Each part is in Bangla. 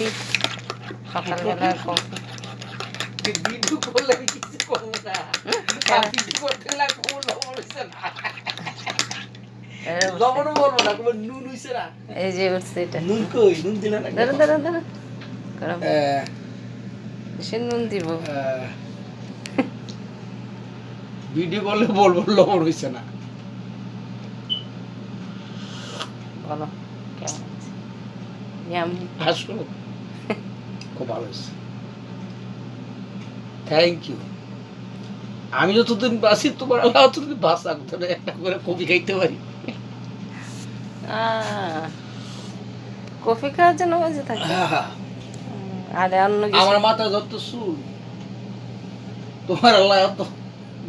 কফি। সকালবেলা কফি। ভিডিও করলে বলব না হইছে না এই যে উঠছে এটা। নুন কই নুন দিলে না দাঁড়া দাঁড়া দাঁড়া সে নুন দিব। ভিডিও করলে বলব লবণ হইছে না। বলো কেমন হাসো খুব ভালো হয়েছে থ্যাংক ইউ আমি যতদিন বাসি তোমার আল্লাহ ততদিন বাসা একটা করে কফি খাইতে পারি। কফি খাওয়ার জন্য বেঁচে থাকে। আরে অন্য কিছু। আমার মাথায় যত চুল তোমার আল্লাহ এত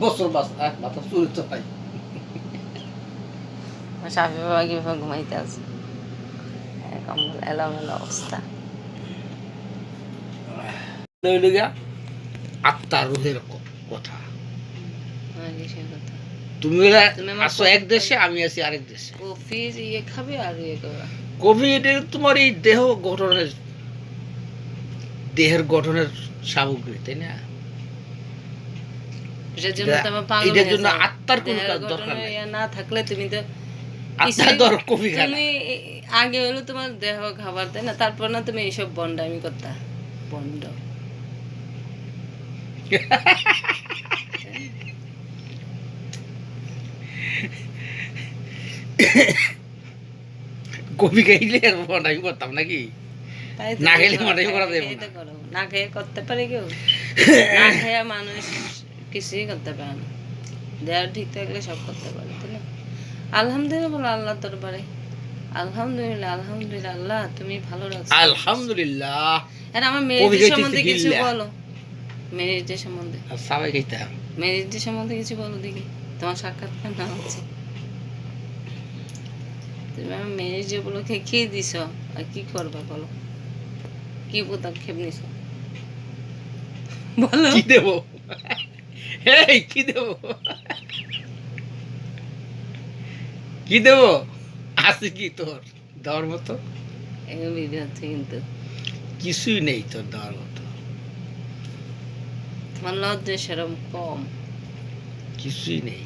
বছর বাস মাথা চুল তো সাফি বাবা ঘুমাইতে আছে? এলোমেলো অবস্থা। হইলে গিয়া আত্মা রুহের কথা। কিসের কথা? তুমি আসো এক দেশে আমি আছি আরেক দেশে। কফির ইয়ে ইয়ে কোভিড তোমার এই দেহ গঠনের দেহের গঠনের সামগ্রী তাই না? এটার জন্য হয়ে। আত্মার কোনো দরকার না থাকলে তুমি তো তুমি আগে হলো তোমার দেহ খাবার তাই না? তারপর না তুমি এইসব বন্ড আমি করতা। বন্ড। কফি খাইলে আমি করতাম নাকি? না খেলে করো, করা যাবে না। খেয়ে করতে পারে কেউ? না খেয়ে মানুষ কিছুই করতে পারে না। দেহ ঠিক থাকলে সব করতে পারে তাই না? আলহামদুলিল্লাহ বলো আল্লাহ দরবারে। আলহামদুলিল্লাহ আলহামদুলিল্লাহ আল্লাহ তুমি ভালো রাখছো আলহামদুলিল্লাহ। আর আমার কবি সম্বন্ধে কিছু বলো। মেরিটের সম্বন্ধে সবাই হবে মেরিটের সম্বন্ধে কিছু বলো দেখি। তোমার সাক্ষাৎকার না হচ্ছে। তুমি আমার মেরিট যেগুলোকে কি দিছ? আর কি করবা বলো? কি পদক্ষেপ নিছ? বলো। কি দেব? এই কি দেব? কি দেব? আছে কি তোর? দেওয়ার মতো? এগুলো বিধি কিন্তু। কিছুই নেই তোর দেওয়ার মতো। তোমার লজ্জা সেরম কম। কিছুই নেই।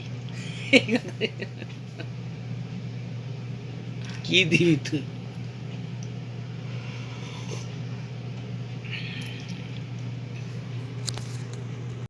কি দিবি তুই?